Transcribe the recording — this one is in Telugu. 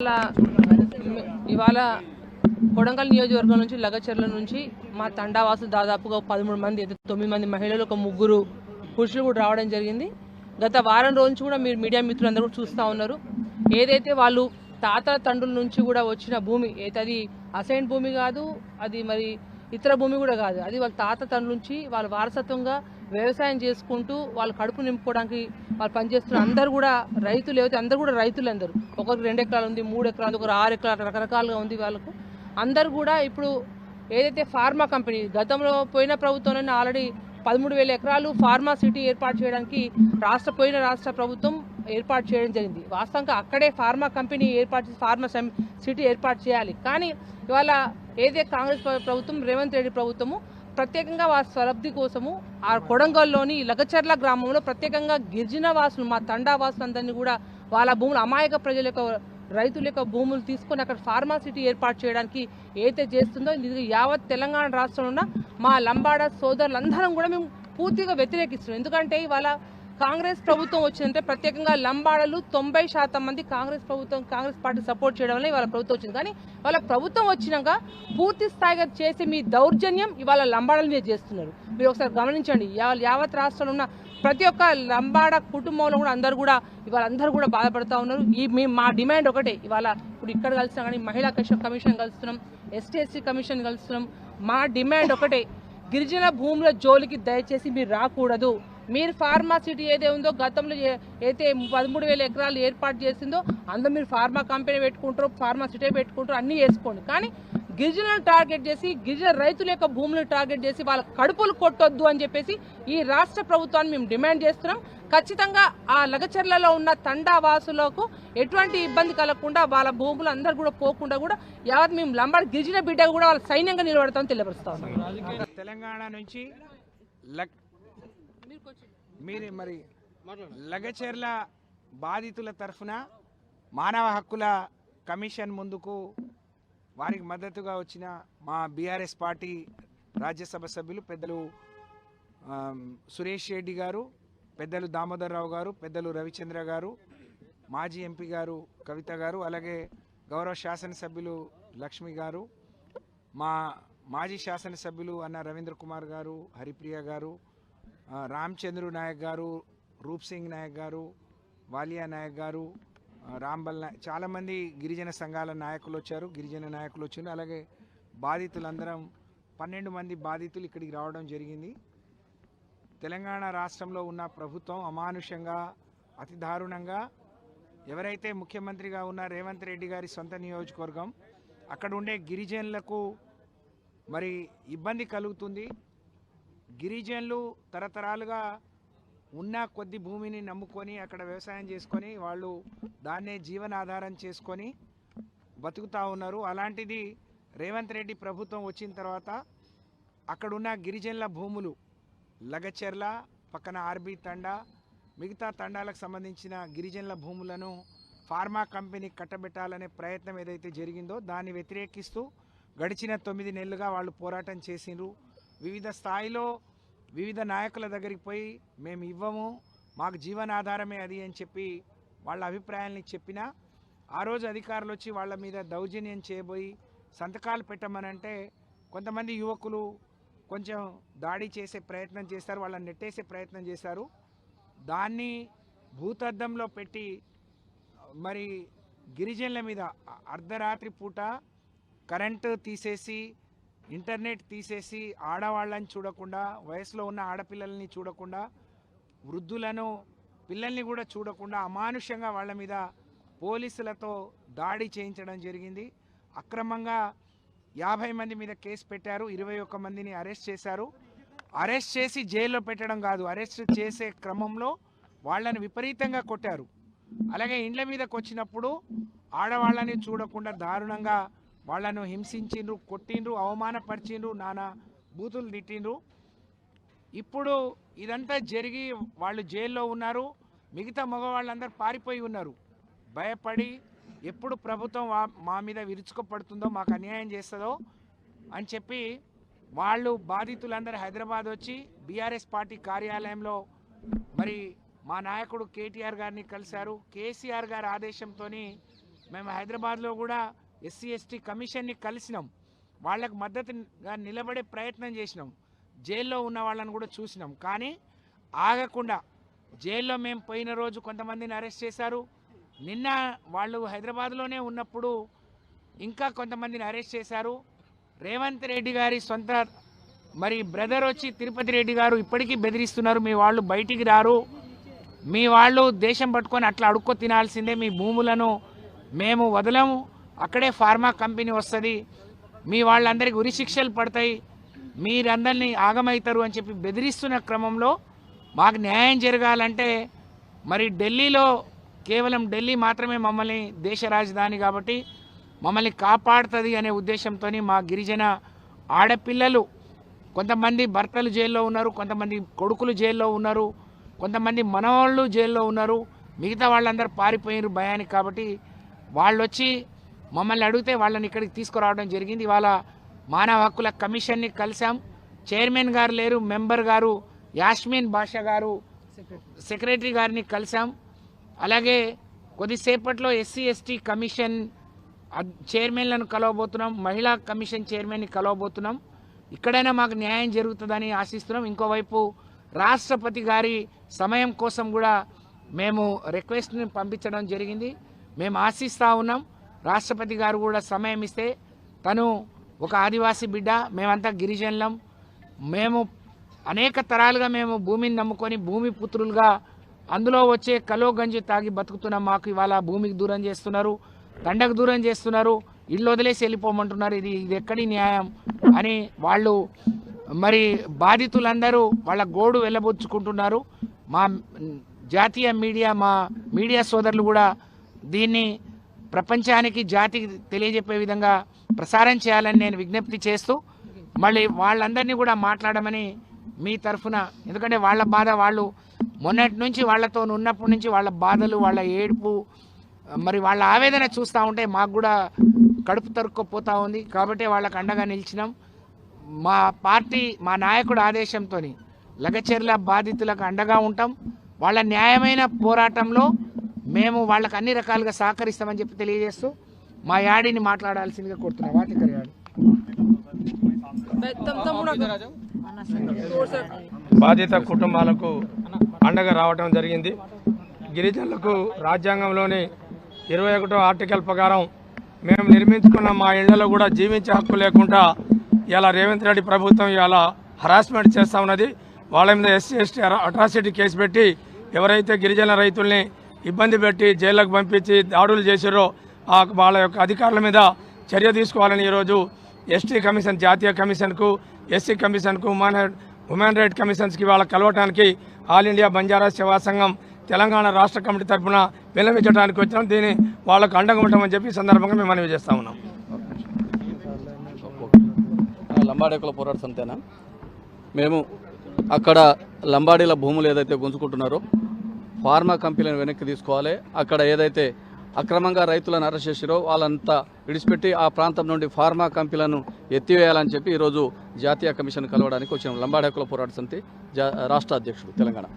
ఇవాళ ఇవాళ కొడంగల్ నియోజకవర్గం నుంచి లగచర్ల నుంచి మా తండావాసులు దాదాపుగా పదమూడు మంది తొమ్మిది మంది మహిళలు ఒక ముగ్గురు పురుషులు కూడా రావడం జరిగింది. గత వారం రోజు నుంచి కూడా మీరు మీడియా మిత్రులందరూ కూడా చూస్తూ ఉన్నారు. ఏదైతే వాళ్ళు తాతల తండ్రుల నుంచి కూడా వచ్చిన భూమి అయితే అది అసైన్ భూమి కాదు అది మరి ఇతర భూమి కూడా కాదు అది వాళ్ళ తాత తండ్రుల నుంచి వాళ్ళ వారసత్వంగా వ్యవసాయం చేసుకుంటూ వాళ్ళ కడుపు నింపుకోవడానికి వాళ్ళు పనిచేస్తున్న అందరూ కూడా రైతులు ఏవైతే అందరూ కూడా రైతులు అందరూ ఒకరికి రెండు ఎకరాలు ఉంది మూడు ఎకరాలు ఒకరు ఆరు ఎకరాలు రకరకాలుగా ఉంది వాళ్ళకు. అందరూ కూడా ఇప్పుడు ఏదైతే ఫార్మా కంపెనీ గతంలో పోయిన ప్రభుత్వంలోనే ఆల్రెడీ పదమూడు వేల ఎకరాలు ఫార్మా సిటీ ఏర్పాటు చేయడానికి రాష్ట్ర పోయిన రాష్ట్ర ప్రభుత్వం ఏర్పాటు చేయడం జరిగింది. వాస్తవంగా అక్కడే ఫార్మా కంపెనీ ఏర్పాటు చేసి ఫార్మా సిటీ ఏర్పాటు చేయాలి. కానీ ఇవాళ ఏదే కాంగ్రెస్ ప్రభుత్వం రేవంత్ రెడ్డి ప్రభుత్వము ప్రత్యేకంగా వారి స్వలబ్ధి కోసము ఆ కొడంగల్లోని లగచర్ల గ్రామంలో ప్రత్యేకంగా గిరిజన వాసులు మా తండా వాసులందరినీ కూడా వాళ్ళ భూములు అమాయక ప్రజల యొక్క రైతుల యొక్క భూములు తీసుకొని అక్కడ ఫార్మాసిటీ ఏర్పాటు చేయడానికి ఏదైతే చేస్తుందో ఇది యావత్ తెలంగాణ రాష్ట్రంలో ఉన్న మా లంబాడ సోదరులందరం కూడా మేము పూర్తిగా వ్యతిరేకిస్తున్నాం. ఎందుకంటే ఇవాళ కాంగ్రెస్ ప్రభుత్వం వచ్చిందంటే ప్రత్యేకంగా లంబాడలు తొంభై శాతం మంది కాంగ్రెస్ ప్రభుత్వం కాంగ్రెస్ పార్టీ సపోర్ట్ చేయడం వల్ల ఇవాళ ప్రభుత్వం వచ్చింది. కానీ వాళ్ళ ప్రభుత్వం వచ్చినాక పూర్తి స్థాయిగా చేసే మీ దౌర్జన్యం ఇవాళ లంబాడల మీద చేస్తున్నారు. మీరు ఒకసారి గమనించండి. యావత్ రాష్ట్రంలో ఉన్న ప్రతి ఒక్క లంబాడ కుటుంబంలో కూడా అందరూ కూడా ఇవాళ అందరూ కూడా బాధపడుతూ ఉన్నారు. ఈ మీ మా డిమాండ్ ఒకటే. ఇవాళ ఇప్పుడు ఇక్కడ కలిసినా కానీ మహిళా కమిషన్ కమిషన్ కలుస్తున్నాం ఎస్టీ ఎస్సీ కమిషన్ కలుస్తున్నాం. మా డిమాండ్ ఒకటే. గిరిజన భూముల జోలికి దయచేసి మీరు రాకూడదు. మీరు ఫార్మా సిటీ ఏదే ఉందో గతంలో అయితే పదమూడు వేల ఎకరాలు ఏర్పాటు చేసిందో అందులో మీరు ఫార్మా కంపెనీ పెట్టుకుంటారు ఫార్మా సిటీ పెట్టుకుంటారు అన్నీ వేసుకోండి. కానీ గిరిజనులను టార్గెట్ చేసి గిరిజన రైతుల యొక్క భూములను టార్గెట్ చేసి వాళ్ళ కడుపులు కొట్టొద్దు అని చెప్పేసి ఈ రాష్ట్ర ప్రభుత్వాన్ని మేము డిమాండ్ చేస్తున్నాం. ఖచ్చితంగా ఆ లగచర్లలో ఉన్న తండా వాసులకు ఎటువంటి ఇబ్బంది కలగకుండా వాళ్ళ భూములు అందరు కూడా పోకుండా కూడా యావత్ మేము లంబాడి గిరిజన బిడ్డ కూడా వాళ్ళ సైన్యంగా నిలబడతామని తెలియపరుస్తాం తెలంగాణ నుంచి మీరు మరి లగచెర్ల బాధితుల తరఫున మానవ హక్కుల కమిషన్ ముందుకు వారికి మద్దతుగా వచ్చిన మా బీఆర్ఎస్ పార్టీ రాజ్యసభ సభ్యులు పెద్దలు సురేష్ రెడ్డి గారు పెద్దలు దామోదర్ రావు గారు పెద్దలు రవిచంద్ర గారు మాజీ ఎంపీ గారు కవిత గారు అలాగే గౌరవ శాసనసభ్యులు లక్ష్మి గారు మా మాజీ శాసనసభ్యులు అన్న రవీంద్ర కుమార్ గారు హరిప్రియ గారు రామచంద్రు నాయక్ గారు రూప్ సింగ్ నాయక్ గారు వాలియా నాయక్ గారు రాంబల్ నాయక్ చాలామంది గిరిజన సంఘాల నాయకులు వచ్చారు గిరిజన నాయకులు వచ్చారు అలాగే బాధితులందరం పన్నెండు మంది బాధితులు ఇక్కడికి రావడం జరిగింది. తెలంగాణ రాష్ట్రంలో ఉన్న ప్రభుత్వం అమానుషంగా అతి దారుణంగా ఎవరైతే ముఖ్యమంత్రిగా ఉన్న రేవంత్ రెడ్డి గారి సొంత నియోజకవర్గం అక్కడ ఉండే గిరిజనులకు మరి ఇబ్బంది కలుగుతుంది. గిరిజనులు తరతరాలుగా ఉన్న కొద్ది భూమిని నమ్ముకొని అక్కడ వ్యవసాయం చేసుకొని వాళ్ళు దాన్నే జీవనాధారం చేసుకొని బతుకుతూ ఉన్నారు. అలాంటిది రేవంత్ రెడ్డి ప్రభుత్వం వచ్చిన తర్వాత అక్కడున్న గిరిజనుల భూములు లగచెర్ల పక్కన ఆర్బీ తండా మిగతా తండాలకు సంబంధించిన గిరిజనుల భూములను ఫార్మా కంపెనీ కట్టబెట్టాలనే ప్రయత్నం ఏదైతే జరిగిందో దాన్ని వ్యతిరేకిస్తూ గడిచిన తొమ్మిది నెలలుగా వాళ్ళు పోరాటం చేసిండ్రు. వివిధ స్థాయిలో వివిధ నాయకుల దగ్గరికి పోయి మేము ఇవ్వము మాకు జీవనాధారమే అది అని చెప్పి వాళ్ళ అభిప్రాయాల్ని చెప్పినా ఆ రోజు అధికారులు వచ్చి వాళ్ళ మీద దౌర్జన్యం చేయబోయి సంతకాలు పెట్టమనంటే కొంతమంది యువకులు కొంచెం దాడి చేసే ప్రయత్నం చేస్తారు వాళ్ళని నెట్టేసే ప్రయత్నం చేశారు. దాన్ని భూతద్దంలో పెట్టి మరి గిరిజనుల మీద అర్ధరాత్రి పూట కరెంటు తీసేసి ఇంటర్నెట్ తీసేసి ఆడవాళ్ళని చూడకుండా వయసులో ఉన్న ఆడపిల్లల్ని చూడకుండా వృద్ధులను పిల్లల్ని కూడా చూడకుండా అమానుష్యంగా వాళ్ళ మీద పోలీసులతో దాడి చేయించడం జరిగింది. అక్రమంగా యాభై మంది మీద కేసు పెట్టారు ఇరవై ఒక్క మందిని అరెస్ట్ చేశారు. అరెస్ట్ చేసి జైల్లో పెట్టడం కాదు అరెస్ట్ చేసే క్రమంలో వాళ్ళని విపరీతంగా కొట్టారు. అలాగే ఇండ్ల మీదకి వచ్చినప్పుడు ఆడవాళ్ళని చూడకుండా దారుణంగా వాళ్ళను హింసించిండ్రు కొట్టిండ్రు అవమానపరిచిండ్రు నానా బూతులు తిట్టిండ్రు. ఇప్పుడు ఇదంతా జరిగి వాళ్ళు జైల్లో ఉన్నారు. మిగతా మగవాళ్ళందరూ పారిపోయి ఉన్నారు. భయపడి ఎప్పుడు ప్రభుత్వం మా మీద విరుచుకుపడుతుందో మాకు అన్యాయం చేస్తుందో అని చెప్పి వాళ్ళు బాధితులందరూ హైదరాబాద్ వచ్చి బీఆర్ఎస్ పార్టీ కార్యాలయంలో మరి మా నాయకుడు కేటీఆర్ గారిని కలిశారు. కేసీఆర్ గారి ఆదేశంతో మేము హైదరాబాద్లో కూడా ఎస్సీ ఎస్టీ కమిషన్ని కలిసినాం. వాళ్ళకు మద్దతుగా నిలబడే ప్రయత్నం చేసినాం. జైల్లో ఉన్న వాళ్ళని కూడా చూసినాం. కానీ ఆగకుండా జైల్లో మేము పోయిన రోజు కొంతమందిని అరెస్ట్ చేశారు. నిన్న వాళ్ళు హైదరాబాద్లోనే ఉన్నప్పుడు ఇంకా కొంతమందిని అరెస్ట్ చేశారు. రేవంత్ రెడ్డి గారి సొంత మరి బ్రదర్ వచ్చి తిరుపతి రెడ్డి గారు ఇప్పటికీ బెదిరిస్తున్నారు. మీ వాళ్ళు బయటికి రారు. మీ వాళ్ళు దేశం పట్టుకొని అట్లా అడుక్కో తినాల్సిందే. మీ భూములను మేము వదలము. అక్కడే ఫార్మా కంపెనీ వస్తుంది. మీ వాళ్ళందరికీ ఉరిశిక్షలు పడతాయి. మీరందరినీ ఆగమవుతారు అని చెప్పి బెదిరిస్తున్న క్రమంలో మాకు న్యాయం జరగాలంటే మరి ఢిల్లీలో కేవలం ఢిల్లీ మాత్రమే మమ్మల్ని దేశ రాజధాని కాబట్టి మమ్మల్ని కాపాడుతుంది అనే ఉద్దేశంతో మా గిరిజన ఆడపిల్లలు కొంతమంది భర్తలు జైల్లో ఉన్నారు కొంతమంది కొడుకులు జైల్లో ఉన్నారు కొంతమంది మనవాళ్ళు జైల్లో ఉన్నారు మిగతా వాళ్ళందరూ పారిపోయినారు భయానికి కాబట్టి వాళ్ళు వచ్చి మమ్మల్ని అడిగితే వాళ్ళని ఇక్కడికి తీసుకురావడం జరిగింది. ఇవాళ మానవ హక్కుల కమిషన్ని కలిసాం చైర్మన్ గారు లేరు మెంబర్ గారు యాస్మిన్ బాషా గారు సెక్రటరీ గారిని కలిసాం అలాగే కొద్దిసేపట్లో ఎస్సీ ఎస్టీ కమిషన్ చైర్మన్లను కలవబోతున్నాం. మహిళా కమిషన్ చైర్మన్ని కలవబోతున్నాం. ఇక్కడైనా మాకు న్యాయం జరుగుతుందని ఆశిస్తున్నాం. ఇంకోవైపు రాష్ట్రపతి గారి సమయం కోసం కూడా మేము రిక్వెస్ట్ని పంపించడం జరిగింది. మేము ఆశిస్తూ ఉన్నాం. రాష్ట్రపతి గారు కూడా సమయం ఇస్తే తను ఒక ఆదివాసీ బిడ్డ మేమంతా గిరిజనులం. మేము అనేక తరాలుగా మేము భూమిని నమ్ముకొని భూమి పుత్రులుగా అందులో వచ్చే కలో గంజి తాగి బతుకుతున్న. మాకు ఇవాళ భూమికి దూరం చేస్తున్నారు దండకు దూరం చేస్తున్నారు ఇల్లు వదిలేసి వెళ్ళిపోమంటున్నారు. ఇది ఇది ఎక్కడి న్యాయం అని వాళ్ళు మరి బాధితులందరూ వాళ్ళ గోడు వెళ్ళబుచ్చుకుంటున్నారు. మా జాతీయ మీడియా మా మీడియా సోదరులు కూడా దీన్ని ప్రపంచానికి జాతికి తెలియజెప్పే విధంగా ప్రసారం చేయాలని నేను విజ్ఞప్తి చేస్తూ మళ్ళీ వాళ్ళందరినీ కూడా మాట్లాడమని మీ తరఫున ఎందుకంటే వాళ్ళ బాధ వాళ్ళు మొన్నటి నుంచి వాళ్ళతో ఉన్నప్పటి నుంచి వాళ్ళ బాధలు వాళ్ళ ఏడుపు మరి వాళ్ళ ఆవేదన చూస్తూ ఉంటే మాకు కూడా కడుపు తరుక్కుపోతూ ఉంది. కాబట్టి వాళ్ళకు అండగా నిలిచినాం. మా పార్టీ మా నాయకుడు ఆదేశంతో లగచెర్ల బాధితులకు అండగా ఉంటాం. వాళ్ళ న్యాయమైన పోరాటంలో మేము వాళ్ళకి అన్ని రకాలుగా సహకరిస్తామని చెప్పి తెలియజేస్తూ మా యాడిని మాట్లాడాల్సిందిగా కోరుతున్నాం. వాటికర్ యాడి. బాధిత కుటుంబాలకు అండగా రావడం జరిగింది. గిరిజనులకు రాజ్యాంగంలోని ఇరవై ఒకటో ఆర్టికల్ ప్రకారం మేము నిర్మించుకున్న మా ఇళ్ళలో కూడా జీవించే హక్కు లేకుండా ఇలా రేవంత్ రెడ్డి ప్రభుత్వం ఇలా హరాస్మెంట్ చేస్తూ ఉన్నది. వాళ్ళ మీద ఎస్సీ ఎస్టీ అట్రాసిటీ కేసు పెట్టి ఎవరైతే గిరిజన రైతుల్ని ఇబ్బంది పెట్టి జైళ్ళకు పంపించి దాడులు చేశారో ఆ వాళ్ళ యొక్క అధికారుల మీద చర్య తీసుకోవాలని ఈరోజు ఎస్టీ కమిషన్ జాతీయ కమిషన్కు ఎస్సీ కమిషన్కు ఉమెన్ ఉమెన్ రైట్ కమిషన్స్కి వాళ్ళ కలవటానికి ఆల్ ఇండియా బంజారా సేవా సంఘం తెలంగాణ రాష్ట్ర కమిటీ తరఫున విన్నవించడానికి వచ్చాం. దీన్ని వాళ్ళకు అండగా ఉంటామని చెప్పి సందర్భంగా మేము మనవి చేస్తా ఉన్నాం. లంబాడేకుల పోరాట సంతేనా? మేము అక్కడ లంబాడీల భూములు ఏదైతే గుంజుకుంటున్నారో ఫార్మా కంపెనీలను వెనక్కి తీసుకోవాలి. అక్కడ ఏదైతే అక్రమంగా రైతులను అరెస్ట్ చేసిరో వాళ్ళంతా విడిచిపెట్టి ఆ ప్రాంతం నుండి ఫార్మా కంపెనీలను ఎత్తివేయాలని చెప్పి ఈరోజు జాతీయ కమిషన్ కలవడానికి వచ్చిన లంబాడీ హక్కుల పోరాట సమితి జా రాష్ట్ర అధ్యక్షుడు తెలంగాణ.